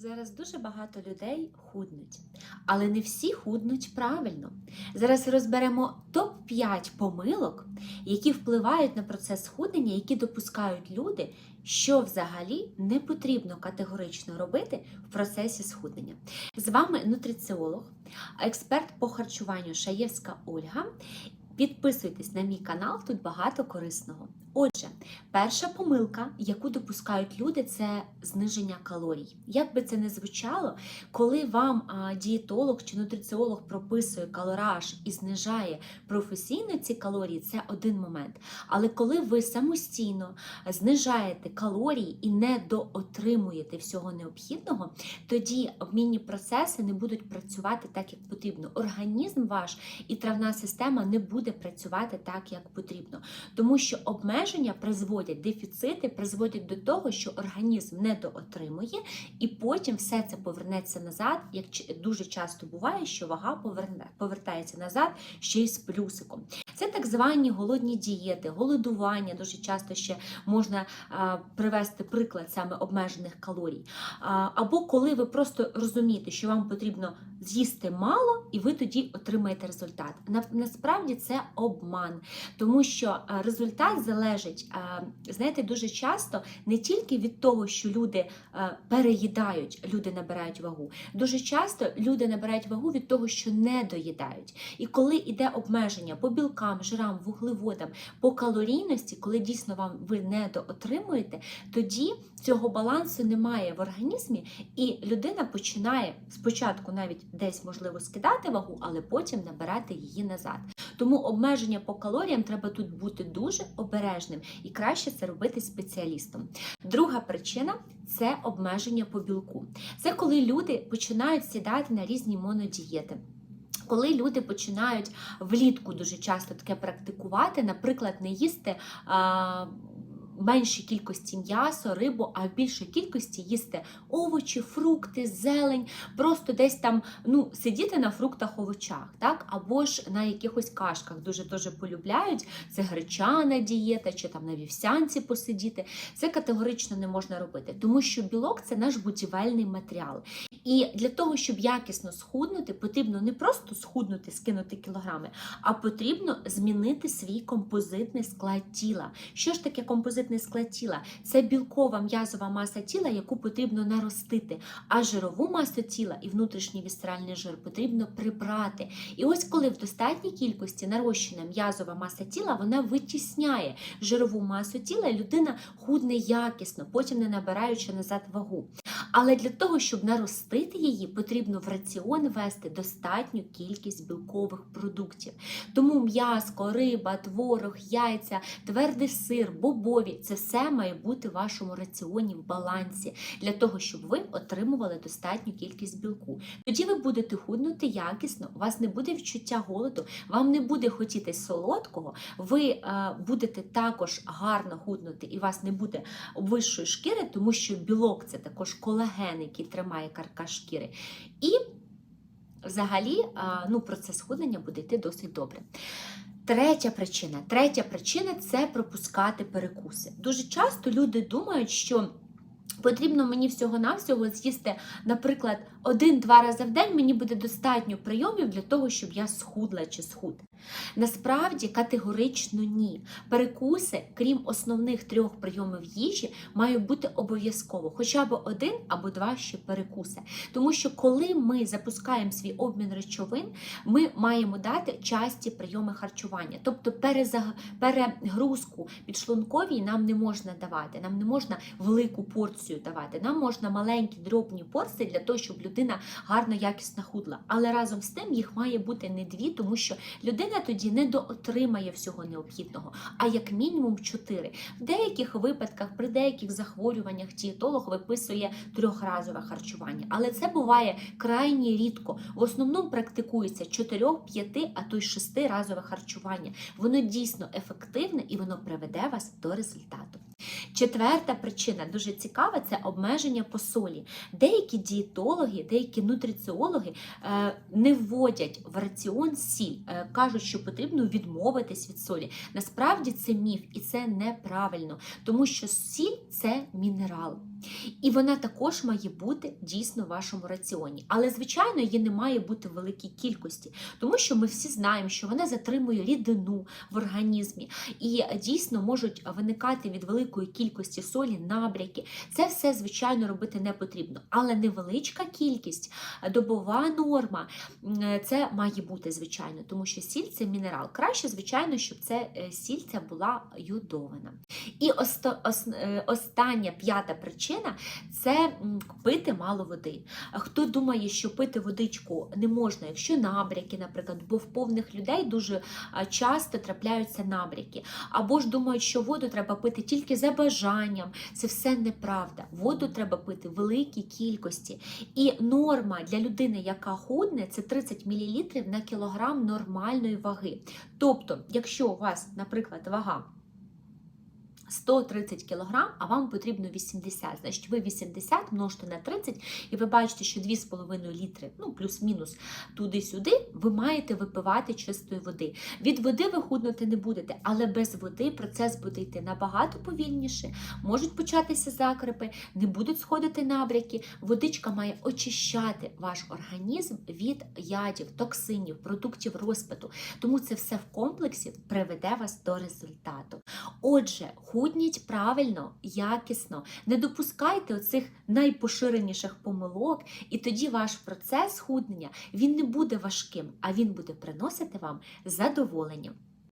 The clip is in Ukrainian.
Зараз дуже багато людей худнуть, але не всі худнуть правильно. Зараз розберемо топ-5 помилок, які впливають на процес худнення, які допускають люди, що взагалі не потрібно категорично робити в процесі схуднення. З вами нутриціолог, експерт по харчуванню Шаєвська Ольга. Підписуйтесь на мій канал, тут багато корисного. Отже, перша помилка, яку допускають люди, це зниження калорій. Як би це не звучало, коли вам дієтолог чи нутриціолог прописує калораж і знижає професійно ці калорії, це один момент. Але коли ви самостійно знижаєте калорії і не доотримуєте всього необхідного, тоді обмінні процеси не будуть працювати так, як потрібно. Організм ваш і травна система не буде працювати так, як потрібно. Тому що обмеження призводять, дефіцити призводять до того, що організм не доотримує, і потім все це повернеться назад. Як дуже часто буває, що вага поверне, повертається назад ще й з плюсиком. Це так звані голодні дієти, голодування. Дуже часто ще можна а, привести приклад саме обмежених калорій. А, або коли ви просто розумієте, що вам потрібно з'їсти мало, і ви тоді отримаєте результат. На, насправді це обман, тому що результат залежить, знаєте, дуже часто не тільки від того, що люди переїдають, люди набирають вагу. Дуже часто люди набирають вагу від того, що не доїдають. І коли йде обмеження по білкам, жирам, вуглеводам, по калорійності, коли дійсно вам ви не доотримуєте, тоді цього балансу немає в організмі, і людина починає спочатку навіть десь можливо скидати вагу, але потім набирати її назад. Тому обмеження по калоріям треба тут бути дуже обережним і краще це робити спеціалістом. Друга причина це обмеження по білку. Це коли люди починають сідати на різні монодієти. Коли люди починають влітку дуже часто таке практикувати, наприклад, не їсти а, меншій кількості м'ясо, рибу, а в більшій кількості їсти овочі, фрукти, зелень, просто десь там ну, сидіти на фруктах, овочах, так? або ж на якихось кашках дуже дуже полюбляють. Це гречана дієта, чи там на вівсянці посидіти. Це категорично не можна робити, тому що білок це наш будівельний матеріал. І для того, щоб якісно схуднути, потрібно не просто схуднути, скинути кілограми, а потрібно змінити свій композитний склад тіла. Що ж таке композитний склад тіла? Це білкова м'язова маса тіла, яку потрібно наростити, а жирову масу тіла і внутрішній вісцеральний жир потрібно прибрати. І ось коли в достатній кількості нарощена м'язова маса тіла, вона витісняє жирову масу тіла, і людина худне якісно, потім не набираючи назад вагу. Але для того, щоб наростити її, потрібно в раціон ввести достатню кількість білкових продуктів. Тому м'яско, риба, творог, яйця, твердий сир, бобові це все має бути в вашому раціоні в балансі для того, щоб ви отримували достатню кількість білку. Тоді ви будете худнути якісно, у вас не буде відчуття голоду, вам не буде хотіти солодкого, ви е, будете також гарно худнути і у вас не буде вищої шкіри, тому що білок це також колаген, який тримає каркас шкіри. І взагалі ну, процес схуднення буде йти досить добре. Третя причина. Третя причина це пропускати перекуси. Дуже часто люди думають, що потрібно мені всього-навсього з'їсти, наприклад, один-два рази в день мені буде достатньо прийомів для того, щоб я схудла чи схуд. Насправді категорично ні. Перекуси, крім основних трьох прийомів їжі, мають бути обов'язково, хоча б один або два ще перекуси. Тому що коли ми запускаємо свій обмін речовин, ми маємо дати часті прийоми харчування. Тобто перегрузку підшлунковій нам не можна давати, нам не можна велику порцію давати. Нам можна маленькі дробні порції для того, щоб людина гарно якісно худла. Але разом з тим їх має бути не дві, тому що людина тоді не доотримає всього необхідного, а як мінімум чотири. В деяких випадках, при деяких захворюваннях, дієтолог виписує трьохразове харчування, але це буває крайні рідко. В основному практикується 4, 5, а то й 6 разове харчування. Воно дійсно ефективне і воно приведе вас до результату. Четверта причина дуже цікава це обмеження по солі. Деякі дієтологи, деякі нутриціологи е, не вводять в раціон сіль, е, кажуть, що потрібно відмовитись від солі. Насправді це міф і це неправильно, тому що сіль це мінерал. І вона також має бути дійсно в вашому раціоні. Але, звичайно, її не має бути в великій кількості, тому що ми всі знаємо, що вона затримує рідину в організмі і дійсно можуть виникати від великої кількості солі набряки. Це все, звичайно, робити не потрібно. Але невеличка кількість, добова норма це має бути, звичайно, тому що сіль це мінерал. Краще, звичайно, щоб це е, сіль ця була йодована. І е, остання п'ята причина це пити мало води. Хто думає, що пити водичку не можна, якщо набряки, наприклад, бо в повних людей дуже часто трапляються набряки, або ж думають, що воду треба пити тільки за бажанням. Це все неправда. Воду треба пити в великій кількості. І норма для людини, яка худне, це 30 мл на кілограм нормальної ваги. Тобто, якщо у вас, наприклад, вага 130 кг, а вам потрібно 80. Значить, ви 80 множите на 30, і ви бачите, що 2,5 літри, ну плюс-мінус туди-сюди, ви маєте випивати чистої води. Від води ви худнути не будете, але без води процес буде йти набагато повільніше. Можуть початися закрепи, не будуть сходити набряки. Водичка має очищати ваш організм від ядів, токсинів, продуктів розпиту. Тому це все в комплексі приведе вас до результату. Отже, худніть правильно, якісно, не допускайте оцих найпоширеніших помилок, і тоді ваш процес худнення він не буде важким, а він буде приносити вам задоволення.